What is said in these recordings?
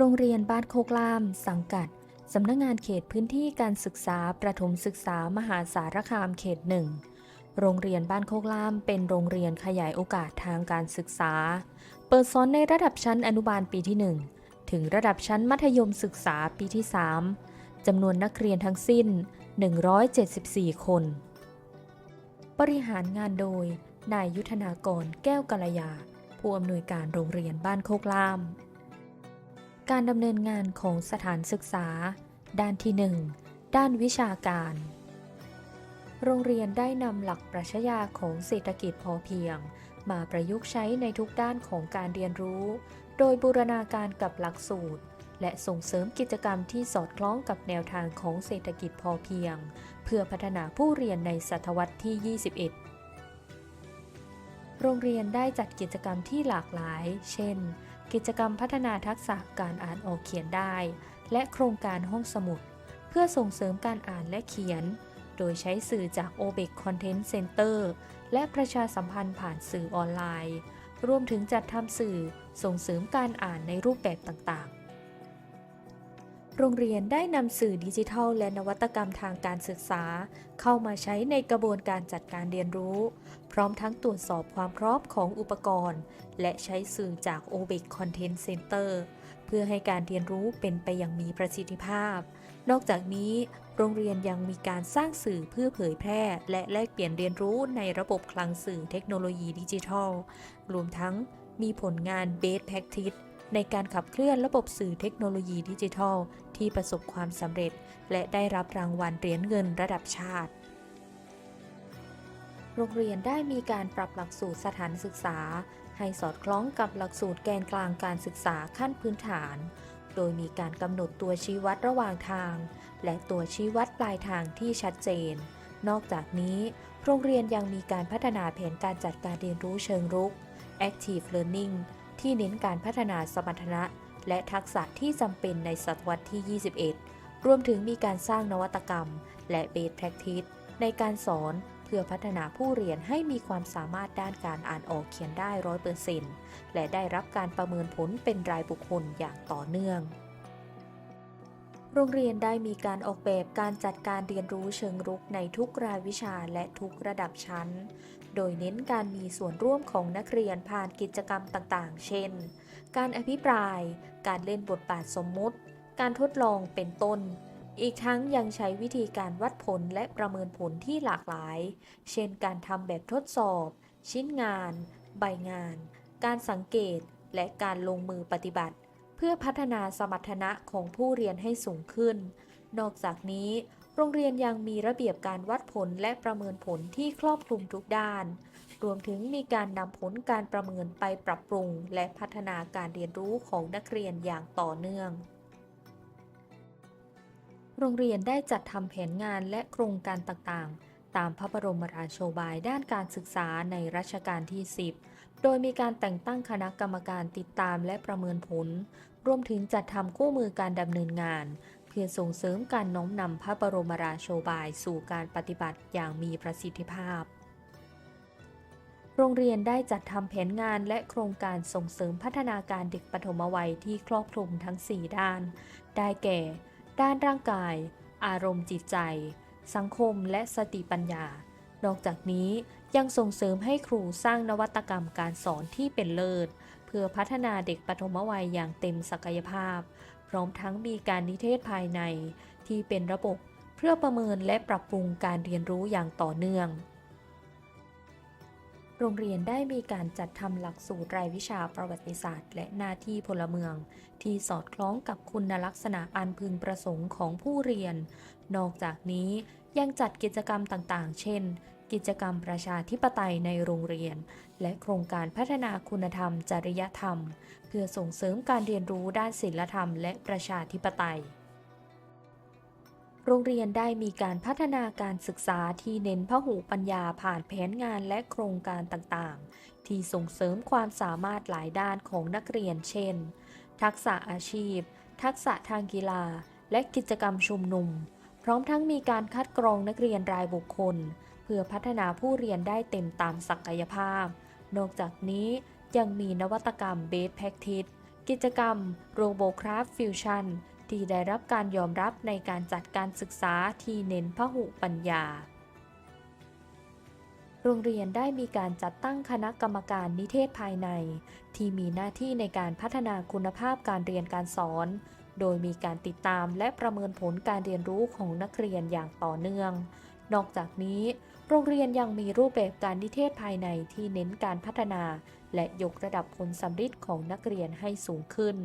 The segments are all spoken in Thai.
โรงเรียนบ้านโคกล่าม สังกัด สำนักงงานเขตพื้นที่การศึกษาประถมศึกษามหาสารคามเขตหนึ่งโรงเรียนบ้านโคกล่ามเป็นโรงเรียนขยายโอกาสทางการศึกษา เปิดสอนในระดับชั้นอนุบาลปีที่ 1 ถึงระดับชั้นมัธยมศึกษาปีที่ 3จำนวนนักเรียนทั้งสิ้น 174 คน บริหารงานโดย นายยุทธนากรแก้วกัลยา ผู้อำนวยการโรงเรียนบ้านโคกล่าม การดำเนินงานของสถานศึกษา ด้านที่ 1 ด้านวิชาการ โรงเรียนได้นำหลักปรัชญาของเศรษฐกิจพอเพียง มาประยุกต์ใช้ในทุกด้านของการเรียนรู้ โดยบูรณาการกับหลักสูตร และส่งเสริมกิจกรรมที่สอดคล้องกับแนวทางของเศรษฐกิจพอเพียง เพื่อพัฒนาผู้เรียนในศตวรรษที่ 21 โรงเรียนได้จัดกิจกรรมที่หลากหลาย เช่น กิจกรรมพัฒนาทักษะการอ่านออกเขียนได้ และโครงการห้องสมุด เพื่อส่งเสริมการอ่านและเขียน โดยใช้สื่อจาก o b e c Content Center และประชาสัมพันธ์ผ่านสื่อออนไลน์ รวมถึงจัดทำสื่อส่งเสริมการอ่านในรูปแบบต่างๆ โรงเรียนได้นำสื่อดิจิทัล และนวัตกรรมทางการศึกษา เข้ามาใช้ในกระบวนการจัดการเรียนรู้ พร้อมทั้งตรวจสอบความพร้อมของอุปกรณ์ และใช้สื่อจาก o b e c Content Center เพื่อให้การเรียนรู้เป็นไปอย่างมีประสิทธิภาพ นอกจากนี้ โรงเรียนยังมีการสร้างสื่อเพื่อเผยแพร่ และแลกเปลี่ยนเรียนรู้ในระบบคลังสื่อเทคโนโลยีดิจิทัล รวมทั้งมีผลงาน Best Practice ในการขับเคลื่อนระบบสื่อเทคโนโลยีดิจิทัล ที่ประสบความสำเร็จ และได้รับรางวัลเหรียญเงินระดับชาติ โรงเรียนได้มีการปรับหลักสูตรสถานศึกษา ให้สอดคล้องกับหลักสูตรแกนกลางการศึกษาขั้นพื้นฐาน โดยมีการกำหนดตัวชี้วัดระหว่างทาง และตัวชี้วัดปลายทางที่ชัดเจน นอกจากนี้โรงเรียนยังมีการพัฒนาแผนการจัดการเรียนรู้เชิงรุก Active Learning ที่เน้นการพัฒนาสมรรถนะ และทักษะที่จำเป็นในศตวรรษที่ 21 รวมถึงมีการสร้างนวัตกรรม และเบสแพคทิสในการสอนเพื่อพัฒนาผู้เรียนให้มีความสามารถด้านการอ่านออกเขียนได้ร้อยเปอร์เซ็นต์และได้รับการประเมินผลเป็นรายบุคคลอย่างต่อเนื่อง โรงเรียนได้มีการออกแบบการจัดการเรียนรู้เชิงรุกในทุกรายวิชาและทุกระดับชั้น โดยเน้นการมีส่วนร่วมของนักเรียนผ่านกิจกรรมต่างๆ เช่น การอภิปราย การเล่นบทบาทสมมุติ การทดลองเป็นต้น อีกทั้งยังใช้วิธีการวัดผลและประเมินผลที่หลากหลาย เช่น การทำแบบทดสอบ ชิ้นงาน ใบงาน การสังเกต และการลงมือปฏิบัติ เพื่อพัฒนาสมรรถนะของผู้เรียนให้สูงขึ้น นอกจากนี้ โรงเรียนยังมีระเบียบการวัดผลและประเมินผลที่ครอบคลุมทุกด้าน รวมถึงมีการนำผลการประเมินไปปรับปรุง และพัฒนาการเรียนรู้ของนักเรียนอย่างต่อเนื่องโรงเรียนได้จัดทำแผนงานและโครงการต่างๆ ตามพระบรมราโชบายด้านการศึกษาในรัชกาลที่ 10 โดยมีการแต่งตั้งคณะกรรมการติดตามและประเมินผล รวมถึงจัดทำคู่มือการดำเนินงาน เพื่อส่งเสริมการน้อมนำพระบรมราโชบายสู่การปฏิบัติอย่างมีประสิทธิภาพ โรงเรียนได้จัดทำแผนงานและโครงการส่งเสริมพัฒนาการเด็กปฐมวัยที่ครอบคลุมทั้ง 4 ด้าน ได้แก่ ด้านร่างกาย อารมณ์จิตใจ สังคมและสติปัญญา นอกจากนี้ยังส่งเสริมให้ครูสร้างนวัตกรรมการสอนที่เป็นเลิศ เพื่อพัฒนาเด็กปฐมวัยอย่างเต็มศักยภาพ พร้อมทั้งมีการนิเทศภายในที่เป็นระบบเพื่อประเมินและปรับปรุงการเรียนรู้อย่างต่อเนื่อง โรงเรียนได้มีการจัดทำหลักสูตรรายวิชาประวัติศาสตร์ และหน้าที่พลเมือง ที่สอดคล้องกับคุณลักษณะอันพึงประสงค์ของผู้เรียน นอกจากนี้ ยังจัดกิจกรรมต่างๆ เช่น กิจกรรมประชาธิปไตยในโรงเรียน และโครงการพัฒนาคุณธรรม จริยธรรม เพื่อส่งเสริมการเรียนรู้ด้านศีลธรรม และประชาธิปไตย โรงเรียนได้มีการพัฒนาการศึกษาที่เน้นพหูปัญญาผ่านแผนงานและโครงการต่างๆ ที่ส่งเสริมความสามารถหลายด้านของนักเรียน เช่น ทักษะอาชีพ ทักษะทางกีฬา และกิจกรรมชุมนุม ร้อมทั้งมีการคัดกรองนักเรียนรายบุคคล เพื่อพัฒนาผู้เรียนได้เต็มตามศักยภาพ นอกจากนี้ยังมีนวัตกรรม Best Practice กิจกรรม RoboCraft Fusion ที่ได้รับการยอมรับในการจัดการศึกษาที่เน้นพหุปัญญา โรงเรียนได้มีการจัดตั้งคณะกรรมการนิเทศภายใน ที่มีหน้าที่ในการพัฒนาคุณภาพการเรียนการสอน โดยมีการติดตามและประเมินผลการเรียนรู้ของนักเรียนอย่างต่อเนื่อง นอกจากนี้ โรงเรียนยังมีรูปแบบการนิเทศภายในที่เน้นการพัฒนา และยกระดับผลสัมฤทธิ์ของนักเรียนให้สูงขึ้น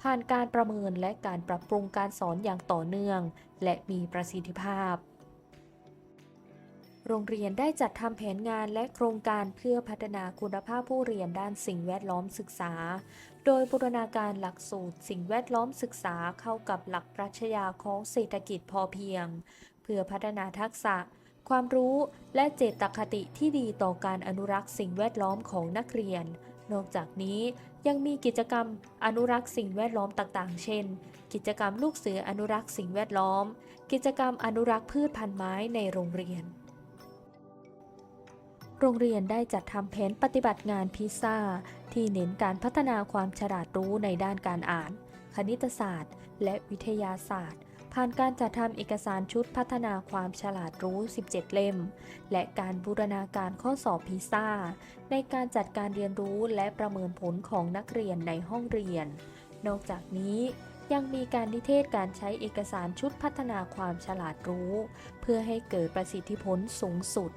ผ่านการประเมินและการปรับปรุงการสอนอย่างต่อเนื่อง และมีประสิทธิภาพ โรงเรียนได้จัดทำแผนงานและโครงการเพื่อพัฒนาคุณภาพผู้เรียนด้านสิ่งแวดล้อมศึกษา โดยบูรณาการหลักสูตรสิ่งแวดล้อมศึกษาเข้ากับหลักปรัชญาของเศรษฐกิจพอเพียง เพื่อพัฒนาทักษะ ความรู้และเจตคติที่ดีต่อการอนุรักษ์สิ่งแวดล้อมของนักเรียน นอกจากนี้ยังมีกิจกรรมอนุรักษ์สิ่งแวดล้อมต่างๆ เช่น กิจกรรมลูกเสืออนุรักษ์สิ่งแวดล้อม กิจกรรมอนุรักษ์พืชพันธุ์ไม้ในโรงเรียน โรงเรียนได้จัดทำแผนปฏิบัติงานพิซซ่า ที่เน้นการพัฒนาความฉลาดรู้ในด้านการอ่าน คณิตศาสตร์ และวิทยาศาสตร์ ผ่านการจัดทำเอกสารชุดพัฒนาความฉลาดรู้ 17 เล่ม และการบูรณาการข้อสอบพิซซ่า ในการจัดการเรียนรู้และประเมินผลของนักเรียนในห้องเรียน นอกจากนี้ยังมีการนิเทศการใช้เอกสารชุดพัฒนาความฉลาดรู้ เพื่อให้เกิดประสิทธิผลสูงสุด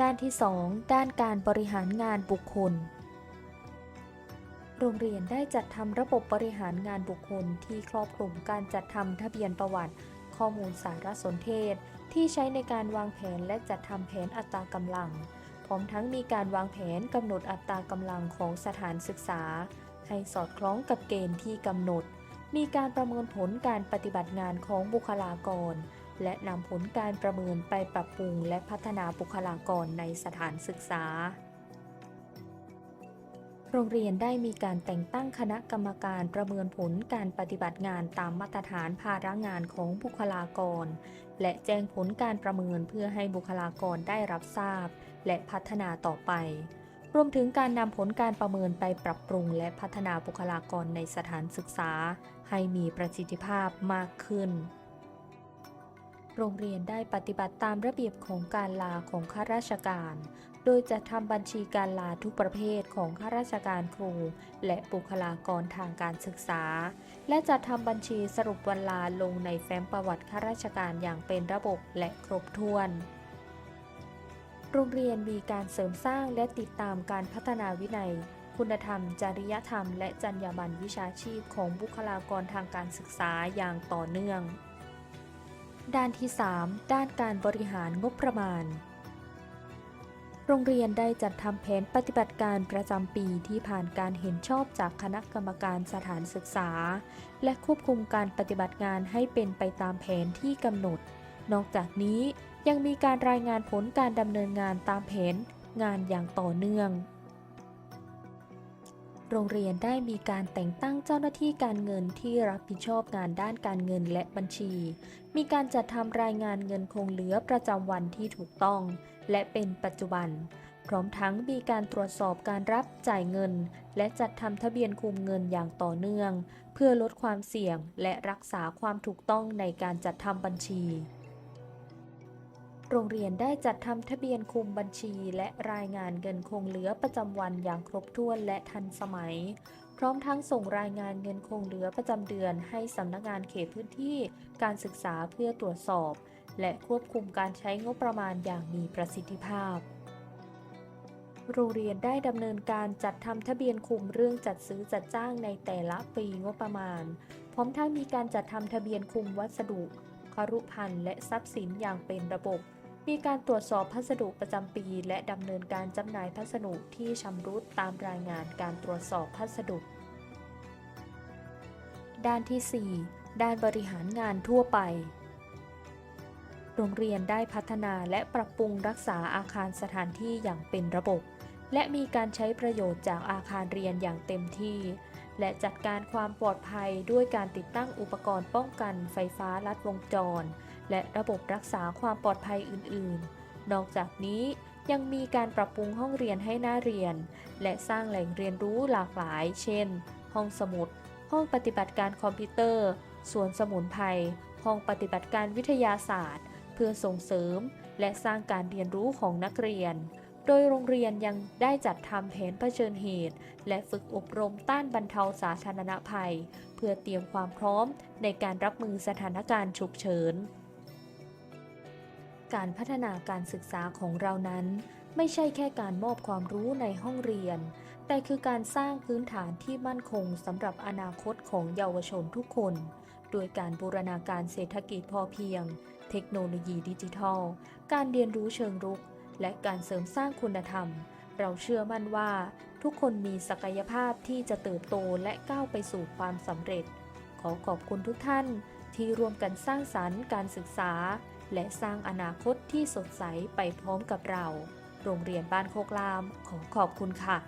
ด้านที่ 2 ด้านการบริหารงานบุคคล โรงเรียนได้จัดทำระบบบริหารงานบุคคลที่ครอบคลุมการจัดทำทะเบียนประวัติ ข้อมูลสารสนเทศ ที่ใช้ในการวางแผนและจัดทำแผนอัตรากำลัง พร้อมทั้งมีการวางแผนกำหนดอัตรากำลังของสถานศึกษา ให้สอดคล้องกับเกณฑ์ที่กำหนด มีการประเมินผลการปฏิบัติงานของบุคลากร และนำผลการประเมินไปปรับปรุงและพัฒนาบุคลากรในสถานศึกษา โรงเรียนได้มีการแต่งตั้งคณะกรรมการประเมินผลการปฏิบัติงานตามมาตรฐานภาระงานของบุคลากร และแจ้งผลการประเมินเพื่อให้บุคลากรได้รับทราบ และพัฒนาต่อไป รวมถึงการนำผลการประเมินไปปรับปรุงและพัฒนาบุคลากรในสถานศึกษา ให้มีประสิทธิภาพมากขึ้น โรงเรียนได้ปฏิบัติตามระเบียบของการลาของข้าราชการ โดยจะทำบัญชีการลาทุกประเภทของข้าราชการครู และบุคลากรทางการศึกษา และจะทำบัญชีสรุปวันลาลงในแฟ้มประวัติข้าราชการอย่างเป็นระบบและครบถ้วนโรงเรียนมีการเสริมสร้างและติดตามการพัฒนาวินัย คุณธรรม จริยธรรม และจรรยาบรรณวิชาชีพของบุคลากรทางการศึกษาอย่างต่อเนื่อง ด้านที่ 3 ด้านการบริหารงบประมาณ โรงเรียนได้จัดทำแผนปฏิบัติการประจำปีที่ผ่านการเห็นชอบจากคณะกรรมการสถานศึกษา และควบคุมการปฏิบัติงานให้เป็นไปตามแผนที่กำหนด นอกจากนี้ยังมีการรายงานผลการดำเนินงานตามแผนงานอย่างต่อเนื่อง โรงเรียนได้มีการแต่งตั้งเจ้าหน้าที่การเงินที่รับผิดชอบงานด้านการเงินและบัญชี มีการจัดทำรายงานเงินคงเหลือประจำวันที่ถูกต้อง และเป็นปัจจุบัน พร้อมทั้งมีการตรวจสอบการรับจ่ายเงิน และจัดทำทะเบียนคุมเงินอย่างต่อเนื่อง เพื่อลดความเสี่ยงและรักษาความถูกต้องในการจัดทำบัญชี โรงเรียนได้จัดทำทะเบียนคุมบัญชี และรายงานเงินคงเหลือประจำวันอย่างครบถ้วนและทันสมัย พร้อมทั้งส่งรายงานเงินคงเหลือประจำเดือนให้สำนักงานเขตพื้นที่การศึกษาเพื่อตรวจสอบ และควบคุมการใช้งบประมาณอย่างมีประสิทธิภาพโรงเรียนได้ดำเนินการจัดทำทะเบียนคุมเรื่องจัดซื้อจัดจ้างในแต่ละปีงบประมาณ พร้อมทั้งมีการจัดทำทะเบียนคุมวัสดุคารุพันธ์และทรัพย์สินอย่างเป็นระบบ มีการตรวจสอบพัสดุประจำปี และดำเนินการจำหน่ายพัสดุที่ชำรุดตามรายงานการตรวจสอบพัสดุ ด้านที่ 4 ด้านบริหารงานทั่วไป โรงเรียนได้พัฒนาและปรับปรุงรักษาอาคารสถานที่อย่างเป็นระบบ และมีการใช้ประโยชน์จากอาคารเรียนอย่างเต็มที่ และจัดการความปลอดภัยด้วยการติดตั้งอุปกรณ์ป้องกันไฟฟ้าลัดวงจร และระบบรักษาความปลอดภัยอื่น ๆ นอกจากนี้ยังมีการปรับปรุงห้องเรียนให้น่าเรียน และสร้างแหล่งเรียนรู้หลากหลาย เช่น ห้องสมุด ห้องปฏิบัติการคอมพิวเตอร์สวนสมุนไพร ห้องปฏิบัติการวิทยาศาสตร์ เพื่อส่งเสริม และสร้างการเรียนรู้ของนักเรียน โดยโรงเรียนยังได้จัดทำแผนเผชิญเหตุ และฝึกอบรมต้านบรรเทาสาธารณภัย เพื่อเตรียมความพร้อมในการรับมือสถานการณ์ฉุกเฉิน การพัฒนาการศึกษาของเรานั้น ไม่ใช่แค่การมอบความรู้ในห้องเรียน แต่คือการสร้างพื้นฐานที่มั่นคงสำหรับอนาคตของเยาวชนทุกคน โดยการบูรณาการเศรษฐกิจพอเพียง เทคโนโลยีดิจิทัล การเรียนรู้เชิงรุก และการเสริมสร้างคุณธรรม เราเชื่อมั่นว่า ทุกคนมีศักยภาพที่จะเติบโตและก้าวไปสู่ความสำเร็จ ขอขอบคุณทุกท่านที่ร่วมกันสร้างสรรค์การศึกษา และสร้างอนาคตที่สดใสไปพร้อมกับเรา โรงเรียนบ้านโคกลามขอขอบคุณค่ะ